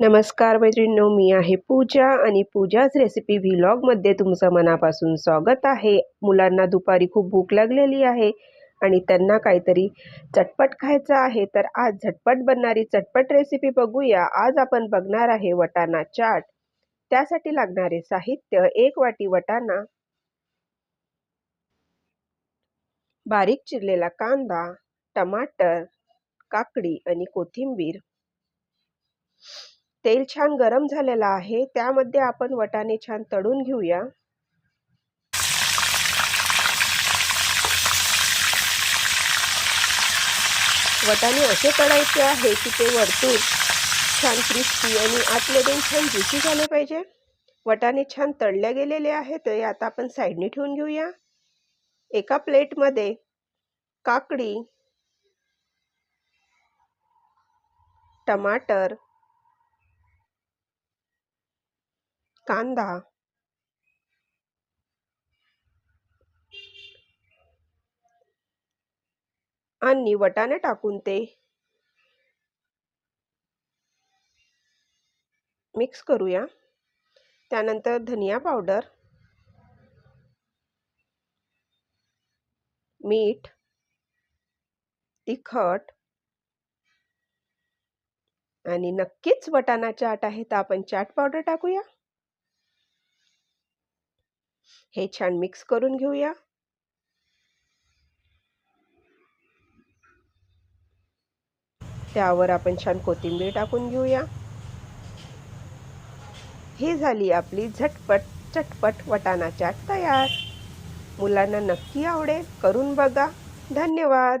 नमस्कार मैत्रिणींनो मी आहे पूजा आणि पूजाच रेसिपी व्हिलॉगमध्ये तुमचं मनापासून स्वागत आहे. मुलांना दुपारी खूप भूक लागलेली आहे आणि त्यांना काहीतरी चटपट खायचं आहे तर आज झटपट बनणारी चटपट रेसिपी बघूया. आज आपण बघणार आहे वटाणा चाट. त्यासाठी लागणारे साहित्य एक वाटी वटाणा बारीक चिरलेला कांदा टमाटर काकडी आणि कोथिंबीर तेल छान गरम झालेलं आहे त्यामध्ये आपण वटाणे छान तळून घेऊया. वटाणे असे तळायचे आहे की ते वरतून छान क्रिस्पी आणि आतमधून छान ज्युसी झाले पाहिजे. वटाणे छान तळले गेलेले आहेत ते आता आपण साईडने ठेवून घेऊया. एका प्लेटमध्ये काकडी टमाटर कांदा. आणि वटाणे टाकून ते मिक्स करूया. त्यानंतर धनिया पावडर मीठ तिखट आणि नक्कीच वटाणा चाट आहे तर आपण चाट पावडर टाकूया. हे छान मिक्स करून घेऊया. त्यावर आपण छान कोथिंबीर टाकून घेऊया. ही झाली आपली झटपट चटपट वटाणा चाट तयार. मुलांना नक्की आवडेल. करून बघा. धन्यवाद.